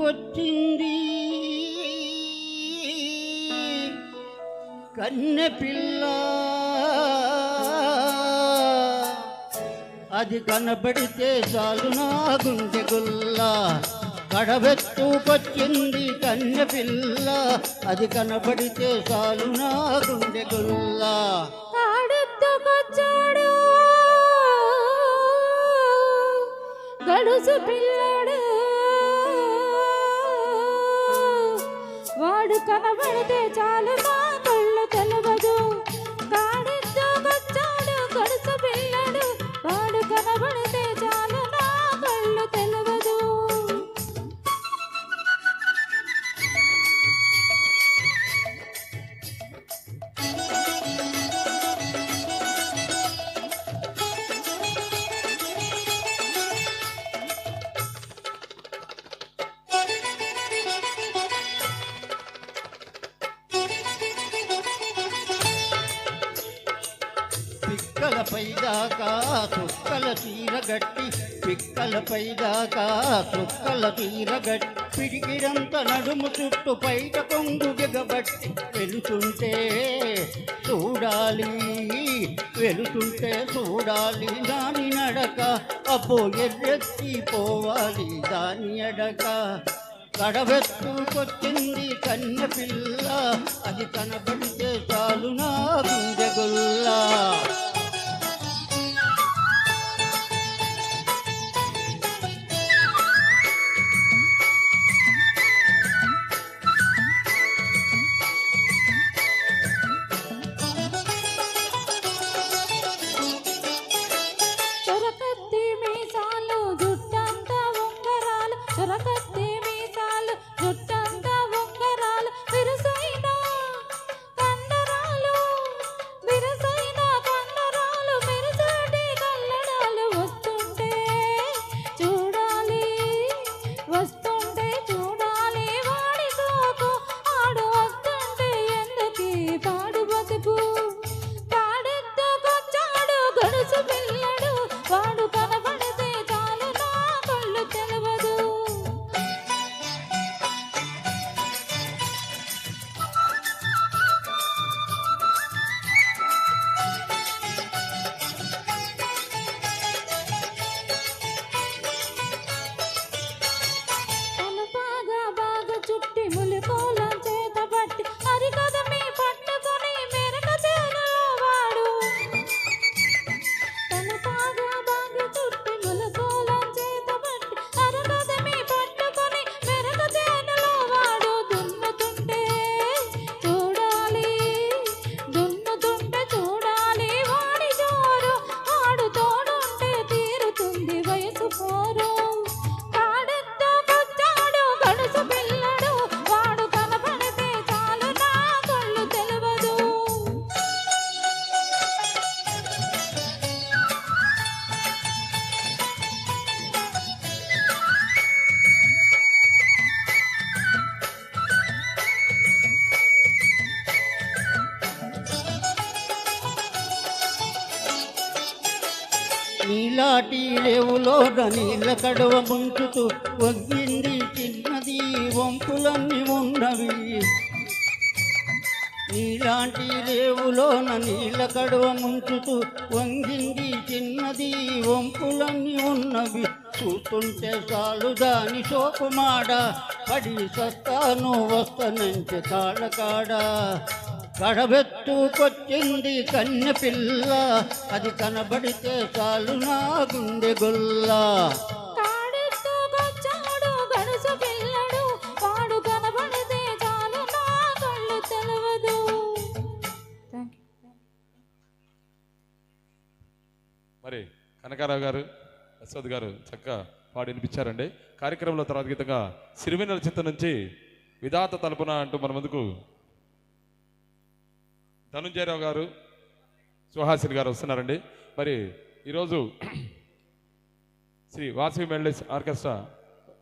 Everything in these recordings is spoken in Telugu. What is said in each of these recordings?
కడబెట్టుకొచ్చింది కన్నె పిల్ల. అది కనబడితే చాలు నా గుండె గుల్ల. కడబెట్టుకొచ్చింది కన్నె పిల్ల. అది కనబడితే చాలు నా గుండె గుల్ల. ఆడుతుకొచ్చాడు గడుసు పిల్ల కనబడితే చాలు పిక్కల పైదాకా సుక్కల తీరగట్టి పిక్కల పైదాకా సుక్కల తీరగట్టి పిడికిడంత నడుము చుట్టూ పైట కొంగు దిగబట్టి వెలుతుంటే చూడాలి వెలుతుంటే చూడాలి దాని నడక అబ్బో ఎర్రెత్తి పోవాలి దాని అడక. కడవెత్తుకొచ్చింది కన్నె పిల్ల అది కనబడితే చాలు నా గుండెగుల్లా నీలాటి నీళ్ళ కడవ ముంచుతూ వగ్గింది చిన్నది వంపులన్నీ ఉన్నవి. నీలాంటి రేవులోన నీళ్ళ కడవ ముంచుతూ వంగింది చిన్నది వంపులన్నీ ఉన్నవి. చూస్తుంటే చాలు దాని సోకుమాడ పడి సస్తాను వస్తనంటే తాళకాడా. కడబెట్టుకొచ్చింది కన్నె పిల్ల. అది కనబడితే చాలు నా గుండె గొల్లా. మరి కనకారావు గారు యశోద్ గారు చక్కగా పాడి వినిపించారండి. కార్యక్రమంలో తర్వాత గీతంగా సిరివెన్నెల చిత్తం నుంచి విధాత తలుపున అంటూ మన ముందుకు ధనుంజయరావు గారు సుహాసిని గారు వస్తున్నారండి. మరి ఈరోజు శ్రీ వాసవి మెల్డీస్ ఆర్కెస్ట్రా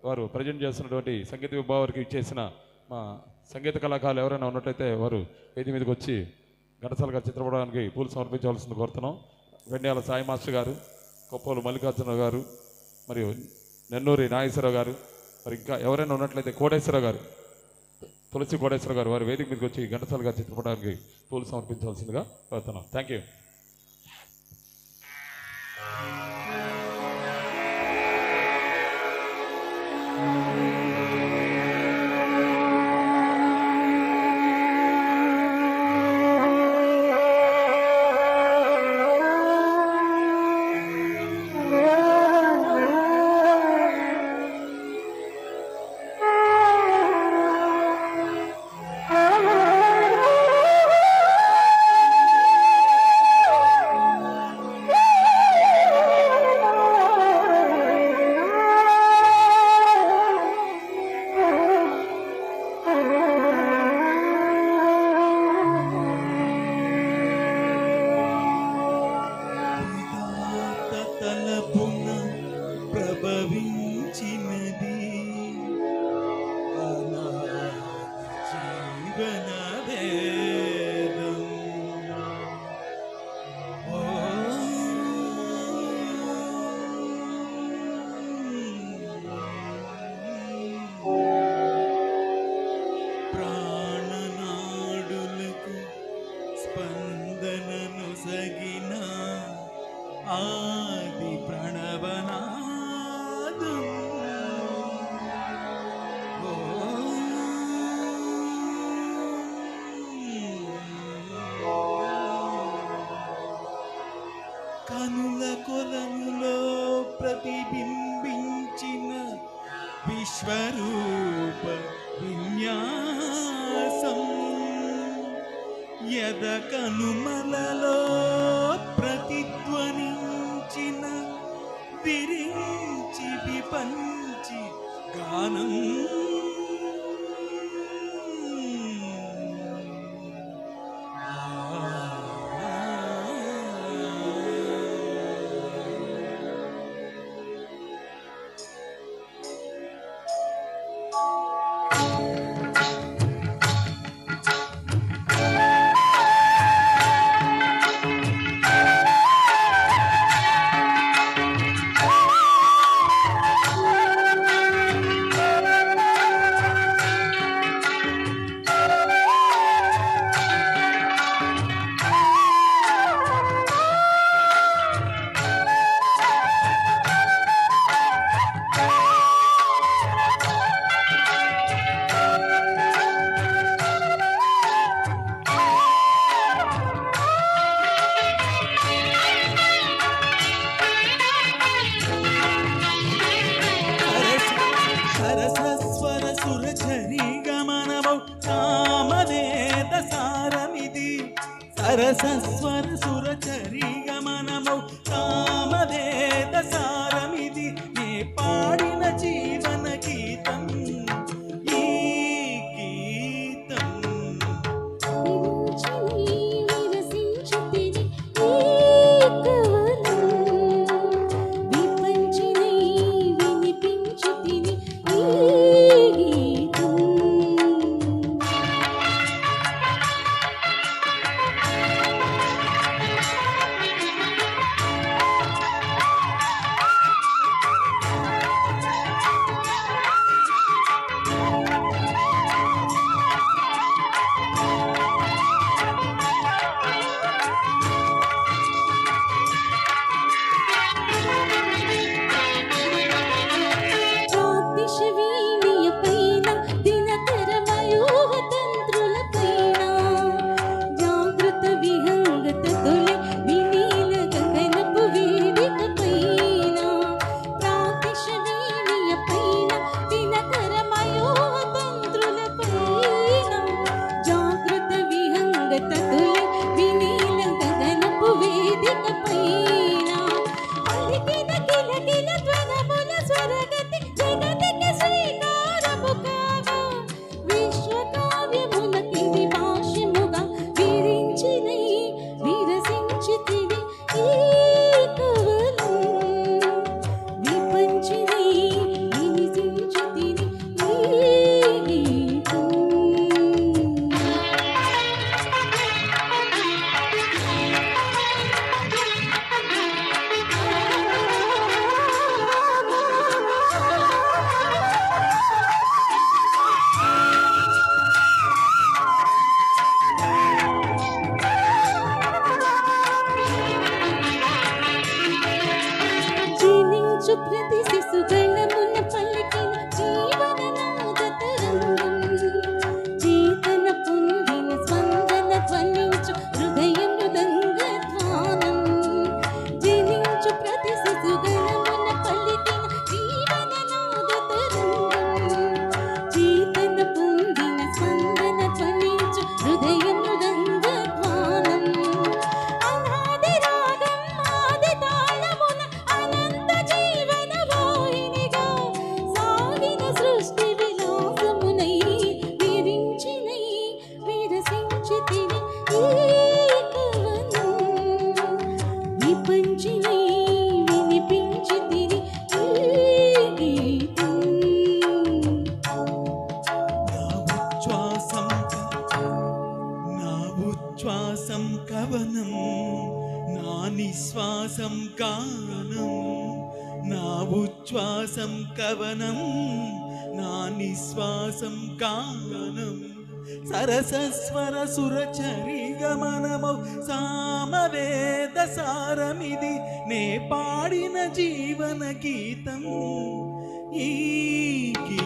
వారు ప్రజెంట్ చేస్తున్నటువంటి సంగీత విభావానికి ఇచ్చేసిన మా సంగీత కళాకారులు ఎవరైనా ఉన్నట్టయితే వారు వేది మీదకి వచ్చి ఘంటసాల గారి చిత్రపటానికి పూలు సమర్పించవలసింది కోరుతున్నాం. వెండియాల సాయి మాస్టర్ గారు కొప్పోలు మల్లికార్జున గారు మరియు నెన్నూరి నాగేశ్వరరావు గారు మరి ఇంకా ఎవరైనా ఉన్నట్లయితే కోటేశ్వర గారు తులసి కోటేశ్వర గారు వారి వేదిక మీదకి వచ్చి ఘంటసాల గారి చిత్రపటానికి పూలు సమర్పించవలసిందిగా కోరుతున్నాం థ్యాంక్ యూ స్పందనను సగిన ఆది ప్రణవనాదం. కనుల కొలనులో ప్రతిబింబించిన విశ్వరూప విన్యాసం. యద కనుమలలో ప్రతిధ్వనించిన విరించి విపంచి గానం arrepiente నిశ్వాసం కవనం నా నిశ్వాసం కానం నా ఉచ్ఛ్వాసం కవనం నా నిశ్వాసం కానం సరసస్వర సురచరి గమనమౌ సామవేద సారమిది నే పాడిన జీవన గీతం ఈ గీ